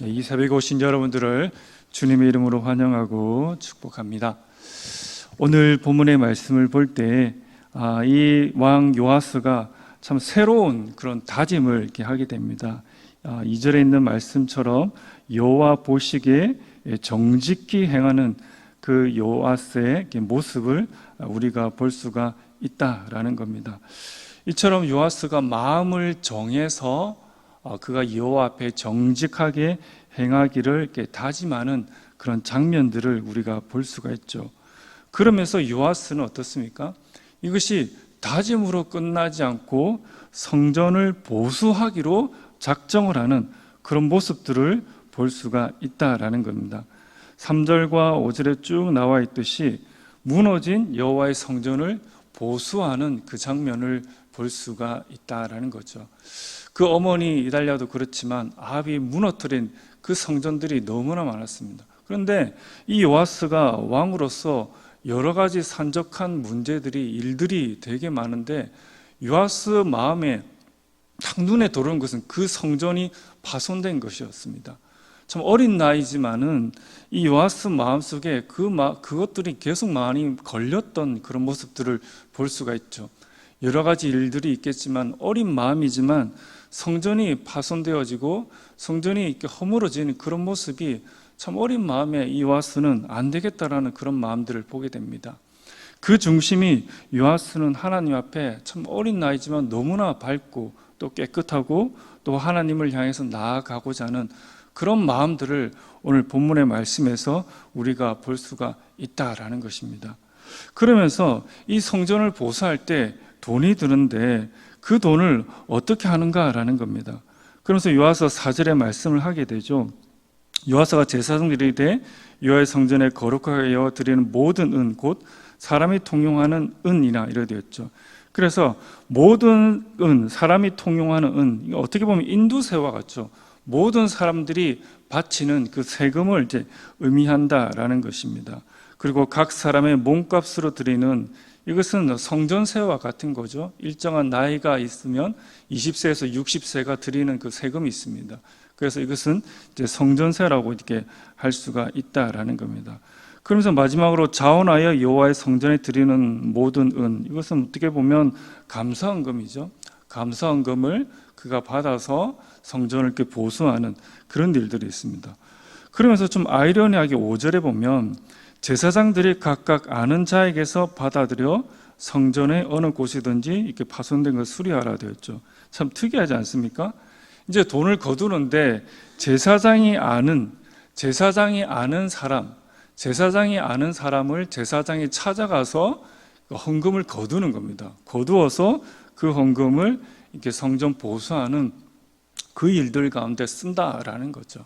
네, 이 새벽에 오신 여러분들을 주님의 이름으로 환영하고 축복합니다. 오늘 본문의 말씀을 볼때 아, 이왕 요아스가 참 새로운 그런 다짐을 이렇게 하게 됩니다. 아, 2절에 있는 말씀처럼 여호와 보시기에 정직히 행하는 그 요아스의 모습을 우리가 볼 수가 있다라는 겁니다. 이처럼 요아스가 마음을 정해서 어, 그가 여호와 앞에 정직하게 행하기를 다짐하는 그런 장면들을 우리가 볼 수가 있죠. 그러면서 요아스는 어떻습니까? 이것이 다짐으로 끝나지 않고 성전을 보수하기로 작정을 하는 그런 모습들을 볼 수가 있다라는 겁니다. 3절과 5절에 쭉 나와 있듯이 무너진 여호와의 성전을 보수하는 그 장면을 볼 수가 있다라는 거죠. 그 어머니 이달리아도 그렇지만 아합이 무너뜨린 그 성전들이 너무나 많았습니다. 그런데 이 요아스가 왕으로서 여러 가지 산적한 문제들이 일들이 되게 많은데 요아스 마음에 딱 눈에 들어온 것은 그 성전이 파손된 것이었습니다. 참 어린 나이지만은 이 요아스 마음속에 그 마, 그것들이 계속 많이 걸렸던 그런 모습들을 볼 수가 있죠. 여러 가지 일들이 있겠지만 어린 마음이지만 성전이 파손되어지고 성전이 이렇게 허물어지는 그런 모습이 참 어린 마음에 이 요아스는 안 되겠다라는 그런 마음들을 보게 됩니다. 그 중심이 요아스는 하나님 앞에 참 어린 나이지만 너무나 밝고 또 깨끗하고 또 하나님을 향해서 나아가고자 하는 그런 마음들을 오늘 본문의 말씀에서 우리가 볼 수가 있다라는 것입니다. 그러면서 이 성전을 보수할 때 돈이 드는데 그 돈을 어떻게 하는가라는 겁니다. 그러면서 요하서 4절의 말씀을 하게 되죠. 요하서가 제사장들이 돼 여호와의 성전에 거룩하게 여어 드리는 모든 은 곧 사람이 통용하는 은이나 이래 되었죠. 그래서 모든 은 사람이 통용하는 은 어떻게 보면 인두세와 같죠. 모든 사람들이 바치는 그 세금을 이제 의미한다라는 것입니다. 그리고 각 사람의 몸값으로 드리는 이것은 성전세와 같은 거죠. 일정한 나이가 있으면 20세에서 60세가 드리는 그 세금이 있습니다. 그래서 이것은 이제 성전세라고 이렇게 할 수가 있다라는 겁니다. 그러면서 마지막으로 자원하여 여호와의 성전에 드리는 모든 은 이것은 어떻게 보면 감사헌금이죠. 감사헌금을 그가 받아서 성전을 이렇게 보수하는 그런 일들이 있습니다. 그러면서 좀 아이러니하게 5절에 보면 제사장들이 각각 아는 자에게서 받아들여 성전의 어느 곳이든지 이렇게 파손된 걸 수리하라 되었죠. 참 특이하지 않습니까? 이제 돈을 거두는데 제사장이 아는 제사장이 아는 사람, 제사장이 아는 사람을 제사장이 찾아가서 그 헌금을 거두는 겁니다. 거두어서 그 헌금을 이렇게 성전 보수하는 그 일들 가운데 쓴다라는 거죠.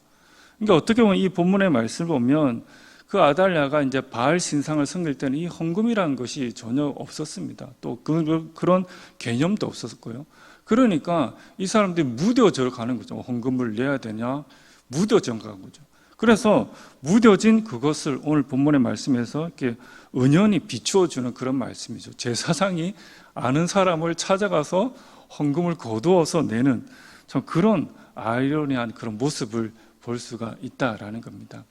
그러니까 어떻게 보면 이 본문의 말씀을 보면 그 아달랴가 이제 바알 신상을 섬길 때는 이 헌금이라는 것이 전혀 없었습니다. 또 그, 그런 개념도 없었고요. 그러니까 이 사람들이 무뎌져 가는 거죠. 헌금을 내야 되냐? 무뎌져 가는 거죠. 그래서 무뎌진 그것을 오늘 본문의 말씀에서 이렇게 은연히 비추어 주는 그런 말씀이죠. 제사장이 아는 사람을 찾아가서 헌금을 거두어서 내는 참 그런 아이러니한 그런 모습을 볼 수가 있다라는 겁니다.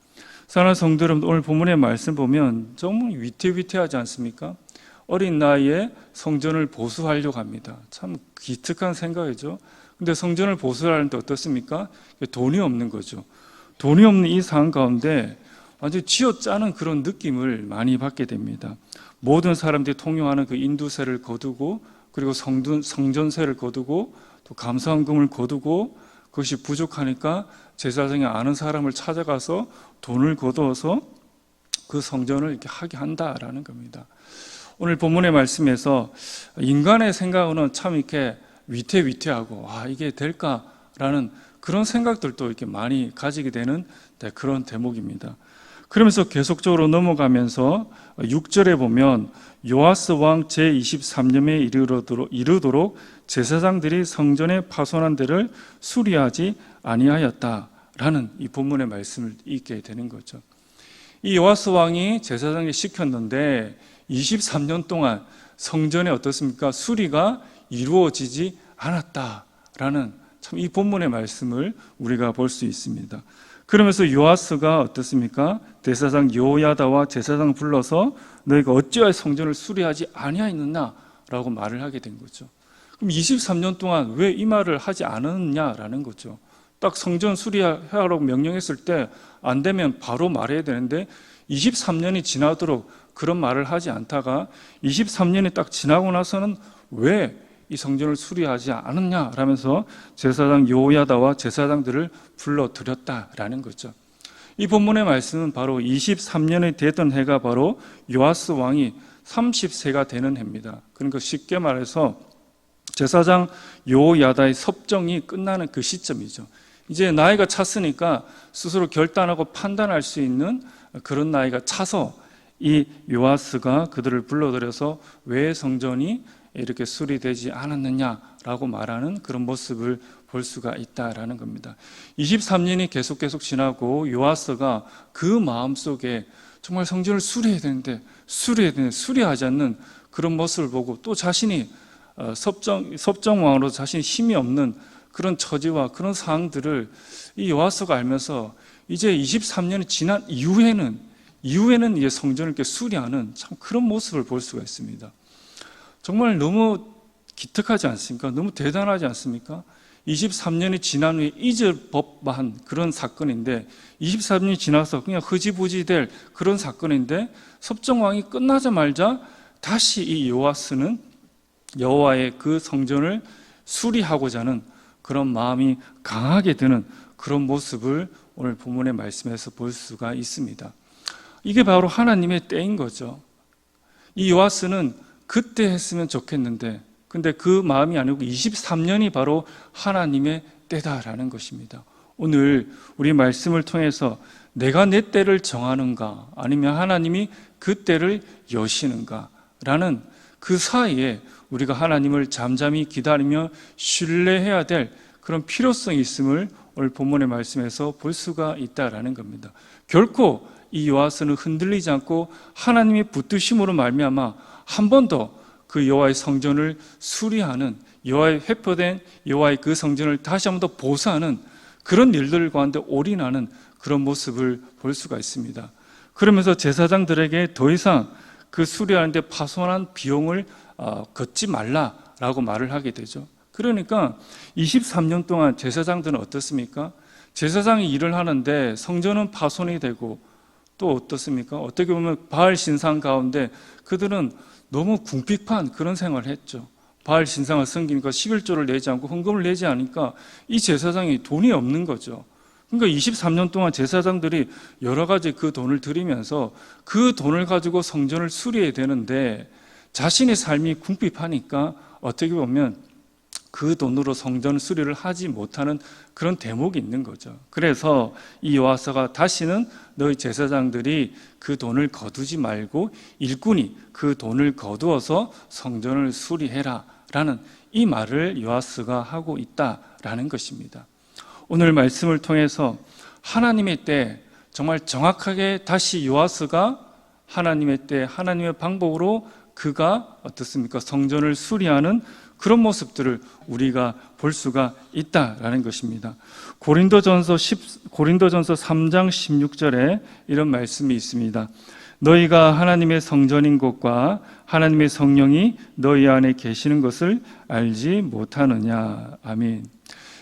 사랑하는 성도 여러분, 오늘 본문의 말씀 보면 정말 위태위태하지 않습니까? 어린 나이에 성전을 보수하려고 합니다. 참 기특한 생각이죠. 근데 성전을 보수하는데 어떻습니까? 돈이 없는 거죠. 돈이 없는 이 상황 가운데 완전 쥐어짜는 그런 느낌을 많이 받게 됩니다. 모든 사람들이 통용하는 그 인두세를 거두고 그리고 성전, 성전세를 거두고 또 감사원금을 거두고 그것이 부족하니까 제사장이 아는 사람을 찾아가서 돈을 거두어서 그 성전을 이렇게 하게 한다라는 겁니다. 오늘 본문의 말씀에서 인간의 생각은 참 이렇게 위태위태하고 아 이게 될까라는 그런 생각들도 이렇게 많이 가지게 되는 네, 그런 대목입니다. 그러면서 계속적으로 넘어가면서 6절에 보면 요아스 왕 제23년에 이르도록, 제사장들이 성전의 파손한 데를 수리하지 아니하였다라는 이 본문의 말씀을 읽게 되는 거죠. 이 요아스 왕이 제사장이 시켰는데 23년 동안 성전에 어떻습니까? 수리가 이루어지지 않았다라는 참 이 본문의 말씀을 우리가 볼 수 있습니다. 그러면서 요아스가 어떻습니까? 대사장 요야다와 제사장 불러서 너희가 어찌하여 성전을 수리하지 아니하였느냐라고 말을 하게 된 거죠. 그럼 23년 동안 왜 이 말을 하지 않았냐라는 거죠. 딱 성전 수리하라고 명령했을 때 안 되면 바로 말해야 되는데 23년이 지나도록 그런 말을 하지 않다가 23년이 딱 지나고 나서는 왜 이 성전을 수리하지 않았냐 라면서 제사장 요야다와 제사장들을 불러들였다라는 거죠. 이 본문의 말씀은 바로 23년이 되던 해가 바로 요아스 왕이 30세가 되는 해입니다. 그러니까 쉽게 말해서 제사장 요야다의 섭정이 끝나는 그 시점이죠. 이제 나이가 찼으니까 스스로 결단하고 판단할 수 있는 그런 나이가 차서 이 요아스가 그들을 불러들여서 왜 성전이 이렇게 수리되지 않았느냐라고 말하는 그런 모습을 볼 수가 있다라는 겁니다. 23년이 계속 계속 지나고 요아스가 그 마음 속에 정말 성전을 수리해야 되는데 수리해야 되는데 수리하지 않는 그런 모습을 보고 또 자신이 어, 섭정 섭정 왕으로 자신이 힘이 없는 그런 처지와 그런 상황들을 이 요아스가 알면서 이제 23년이 지난 이후에는 이후에는 이제 성전을 이렇게 수리하는 참 그런 모습을 볼 수가 있습니다. 정말 너무 기특하지 않습니까? 너무 대단하지 않습니까? 23년이 지난 후에 잊을 법한 그런 사건인데 23년이 지나서 그냥 흐지부지 될 그런 사건인데 섭정왕이 끝나자마자 다시 이 요아스는 여호와의 그 성전을 수리하고자 하는 그런 마음이 강하게 드는 그런 모습을 오늘 본문의 말씀에서 볼 수가 있습니다. 이게 바로 하나님의 때인 거죠. 이 요아스는 그때 했으면 좋겠는데 근데 그 마음이 아니고 23년이 바로 하나님의 때다라는 것입니다. 오늘 우리 말씀을 통해서 내가 내 때를 정하는가 아니면 하나님이 그 때를 여시는가라는 그 사이에 우리가 하나님을 잠잠히 기다리며 신뢰해야 될 그런 필요성이 있음을 오늘 본문의 말씀에서 볼 수가 있다라는 겁니다. 결코 이 요아스는 흔들리지 않고 하나님의 붙드심으로 말미암아 한 번 더 그 여호와의 성전을 수리하는 여호와의 회포된 여호와의 그 성전을 다시 한 번 더 보수하는 그런 일들 가운데 올인하는 그런 모습을 볼 수가 있습니다. 그러면서 제사장들에게 더 이상 그 수리하는데 파손한 비용을 어, 걷지 말라라고 말을 하게 되죠. 그러니까 23년 동안 제사장들은 어떻습니까? 제사장이 일을 하는데 성전은 파손이 되고 또 어떻습니까? 어떻게 보면 바알 신상 가운데 그들은 너무 궁핍한 그런 생활을 했죠. 바알 신상을 섬기니까 11조를 내지 않고 헌금을 내지 않으니까 이 제사장이 돈이 없는 거죠. 그러니까 23년 동안 제사장들이 여러 가지 그 돈을 들이면서 그 돈을 가지고 성전을 수리해야 되는데 자신의 삶이 궁핍하니까 어떻게 보면 그 돈으로 성전 수리를 하지 못하는 그런 대목이 있는 거죠. 그래서 이 요하서가 다시는 너희 제사장들이 그 돈을 거두지 말고 일꾼이 그 돈을 거두어서 성전을 수리해라 라는 이 말을 요하스가 하고 있다라는 것입니다. 오늘 말씀을 통해서 하나님의 때 정말 정확하게 다시 요하스가 하나님의 때 하나님의 방법으로 그가 어떻습니까? 성전을 수리하는 그런 모습들을 우리가 볼 수가 있다라는 것입니다. 고린도전서 10 고린도전서 3장 16절에 이런 말씀이 있습니다. 너희가 하나님의 성전인 것과 하나님의 성령이 너희 안에 계시는 것을 알지 못하느냐. 아멘.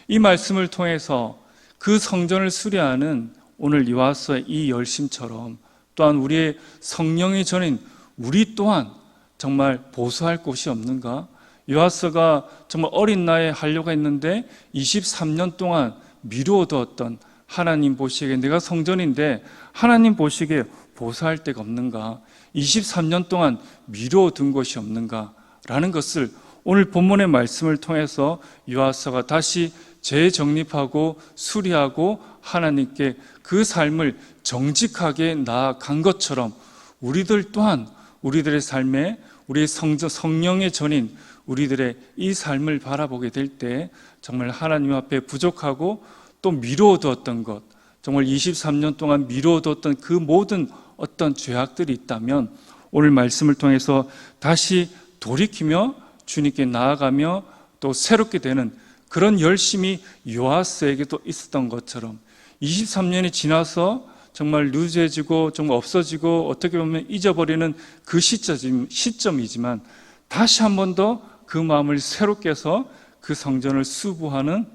이 말씀을 통해서 그 성전을 수리하는 오늘 이와서의 이 열심처럼 또한 우리의 성령의 전인 우리 또한 정말 보수할 곳이 없는가? 요하스가 정말 어린 나이에 하려고 했는데 23년 동안 미루어두었던 하나님 보시기에 내가 성전인데 하나님 보시기에 보수할 데가 없는가? 23년 동안 미루어둔 것이 없는가? 라는 것을 오늘 본문의 말씀을 통해서 요하스가 다시 재정립하고 수리하고 하나님께 그 삶을 정직하게 나아간 것처럼 우리들 또한 우리들의 삶에 성전, 성령의 전인 우리들의 이 삶을 바라보게 될 때 정말 하나님 앞에 부족하고 또 미루어두었던 것, 정말 23년 동안 미루어두었던 그 모든 어떤 죄악들이 있다면 오늘 말씀을 통해서 다시 돌이키며 주님께 나아가며 또 새롭게 되는 그런 열심이 요아스에게도 있었던 것처럼 23년이 지나서 정말 루즈해지고 좀 없어지고 어떻게 보면 잊어버리는 그 시점, 시점이지만 다시 한 번 더 그 마음을 새롭게 해서 그 성전을 수부하는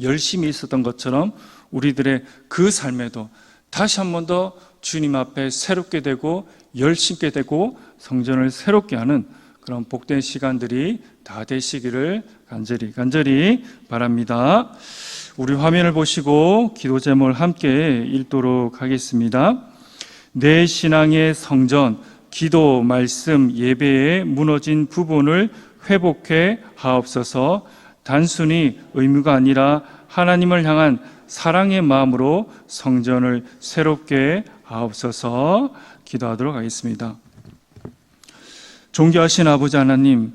열심히 있었던 것처럼 우리들의 그 삶에도 다시 한 번 더 주님 앞에 새롭게 되고 열심게 되고 성전을 새롭게 하는 그런 복된 시간들이 다 되시기를 간절히 간절히 바랍니다. 우리 화면을 보시고 기도 제목을 함께 읽도록 하겠습니다. 내 신앙의 성전, 기도, 말씀, 예배에 무너진 부분을 회복해 하옵소서. 단순히 의무가 아니라 하나님을 향한 사랑의 마음으로 성전을 새롭게 하옵소서. 기도하도록 하겠습니다. 존귀하신 아버지 하나님,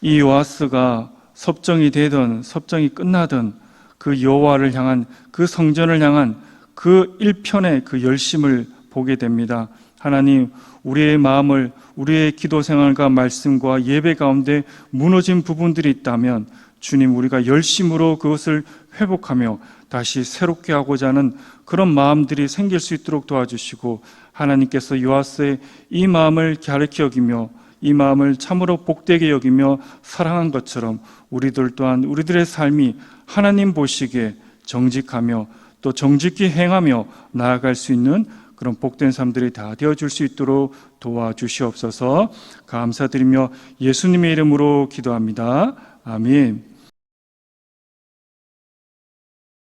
이 요아스가 섭정이 되든 섭정이 끝나든 그 여호와를 향한 그 성전을 향한 그 일편의 그 열심을 보게 됩니다. 하나님, 우리의 마음을 우리의 기도 생활과 말씀과 예배 가운데 무너진 부분들이 있다면 주님 우리가 열심으로 그것을 회복하며 다시 새롭게 하고자 하는 그런 마음들이 생길 수 있도록 도와주시고 하나님께서 요아스의 이 마음을 가르쳐 여기며 이 마음을 참으로 복되게 여기며 사랑한 것처럼 우리들 또한 우리들의 삶이 하나님 보시기에 정직하며 또 정직히 행하며 나아갈 수 있는 그런 복된 삶들이 다 되어줄 수 있도록 도와주시옵소서 감사드리며 예수님의 이름으로 기도합니다. 아멘.